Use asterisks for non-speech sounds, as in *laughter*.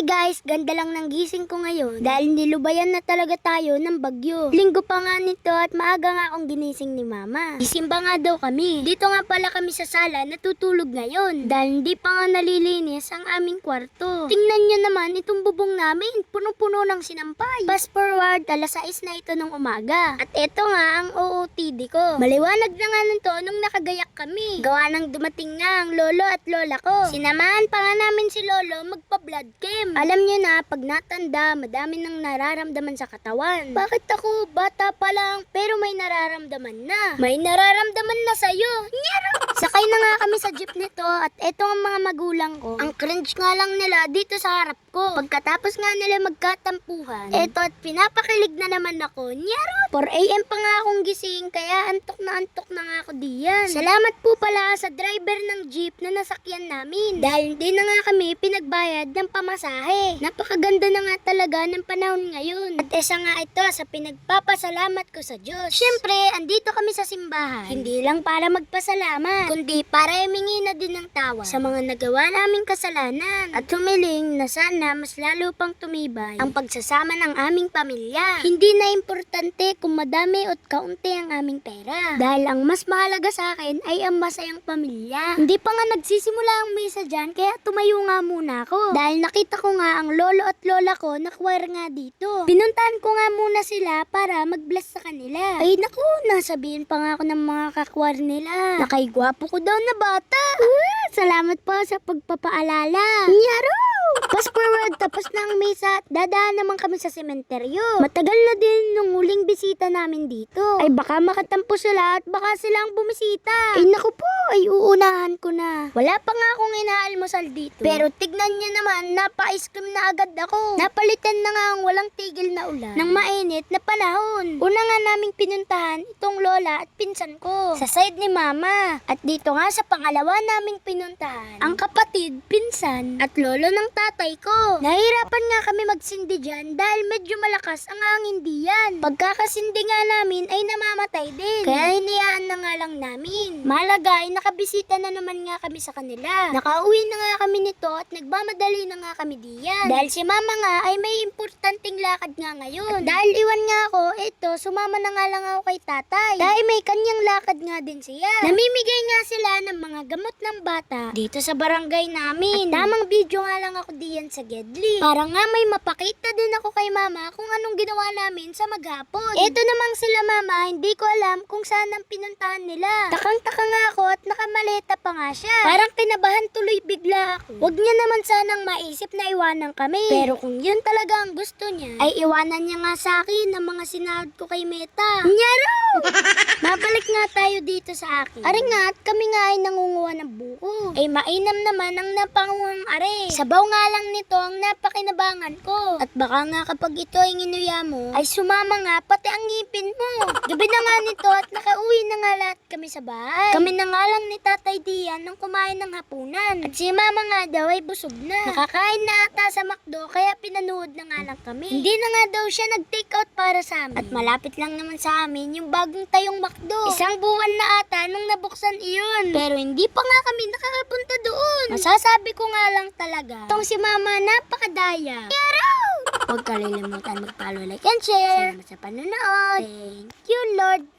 Hi guys, ganda lang ng gising ko ngayon dahil nilubayan na talaga tayo ng bagyo. Linggo pa nga nito at maaga nga akong ginising ni mama. Isimba nga daw kami. Dito nga pala kami sa sala natutulog ngayon dahil hindi pa nga nalilinis ang aming kwarto. Tingnan nyo naman itong bubong namin, punong-puno ng sinampay. Fast forward, alas 6 na ito ng umaga. At ito nga ang OOTD ko. Maliwanag na nga nito nung nakagayak kami. Gawa ng dumating nga ang lolo at lola ko. Sinamahan pa nga namin si lolo magpa-blood chem. Alam niyo na, pag natanda, madami nang nararamdaman sa katawan. Bakit ako, bata pa lang, pero may nararamdaman na? May nararamdaman na sa'yo. Nyero! Sakay na nga kami sa jeep nito at eto ang mga magulang ko. Ang cringe nga lang nila dito sa harap ko. Pagkatapos nga nila magkatampuhan, eto at pinapakilig na naman ako. Nyero! 4 a.m. pa nga akong gising, kaya antok na antok na nga ako diyan. Salamat po pala sa driver ng jeep na nasakyan namin. Dahil hindi na nga kami pinagbayad ng pamasahe. Napakaganda na nga talaga ng panahon ngayon. At isa nga ito sa pinagpapasalamat ko sa Diyos. Siyempre, andito kami sa simbahan. Hindi lang para magpasalamat, kundi para imingi na din ng tawa sa mga nagawa naming kasalanan. At humiling na sana mas lalo pang tumibay ang pagsasama ng aming pamilya. Hindi na importante kung madami o kaunti ang aming pera. Dahil ang mas mahalaga sa akin ay ang masayang pamilya. Hindi pa nga nagsisimula ang misa dyan, kaya tumayo nga muna ako. Dahil nakita ko nga ang lolo at lola ko na choir nga dito. Pinuntahan ko nga muna sila para mag-bless sa kanila. Ay naku, nasabihin pa nga ako ng mga kakwar nila. Nakaigwapo ko daw na bata. Ah, salamat po sa pagpapaalala. Nyaro! Fast forward, tapos na ang misa dadaan naman kami sa sementeryo. Matagal na din nung huling bisita namin dito. Ay baka makatampo sila at baka silang bumisita. Ay naku po, ay uunahan ko na. Wala pa nga akong inaalmusal dito. Pero tignan niyo naman, napa-ice cream na agad ako. Napalitan na nga ang walang tigil na ulan ng mainit na panahon. Una nga naming pinuntahan itong lola at pinsan ko sa side ni mama. At dito nga sa pangalawa naming pinuntahan, ang kapatid, pinsan at lolo ng tatay ko. Nahirapan nga kami magsindi dyan dahil medyo malakas ang hangin diyan. Pagkakasindi nga namin ay namamatay din. Kaya hinayaan na nga lang namin. Malaga ay nakabisita na naman nga kami sa kanila. Nakauwi na nga kami nito at nagmamadali na nga kami diyan. Dahil si mama nga ay may importanteng lakad nga ngayon. At dahil iwan nga ako, eto, sumama na nga lang ako kay tatay. Dahil may kanyang lakad nga din siya. Namimigay nga sila ng mga gamot ng bata dito sa barangay namin. At tamang video nga lang ako diyan sa Gedli. Para nga may mapakita din ako kay mama kung anong ginawa namin sa maghapon. Eto namang sila mama, hindi ko alam kung saan ang pinuntahan nila. Takang-taka nga ako at nakamaleta pa nga siya. Parang kinabahan tuloy bigla ako. Huwag niya naman sanang maisip na iwanan kami. Pero kung yun talaga ang gusto niya, ay iwanan niya nga sa akin ang mga sinahod ko kay Meta. Nyaro! *laughs* Mabalik nga tayo dito sa akin. Ari nga at kami nga ay nangunguha ng buko. Ay mainam naman ang napanguhang are. Sabaw nga lang nito ang napakinabangan ko. At baka nga kapag ito ay nginuya mo, ay sumama nga pati ang ngipin mo. Gabi na nga nito at nakauwi na nga lahat kami sa bahay. Kami na nga lang ni Tatay Dian nung kumain ng hapunan. At si Mama nga daw ay busog na. Nakakain na ata sa McDo kaya pinanood na nga lang kami. Hindi na nga daw siya nag-take out para sa amin. At malapit lang naman sa amin yung bagong tayong McDo. Isang buwan na ata nung nabuksan iyon. Pero hindi pa nga kami nakakapunta doon. Masasabi ko nga lang talaga. Itong si Mama napakadaya. Yaro! Huwag kalilimutan mag-follow, like, and share. Salamat sa panonood. Thank you, Lord.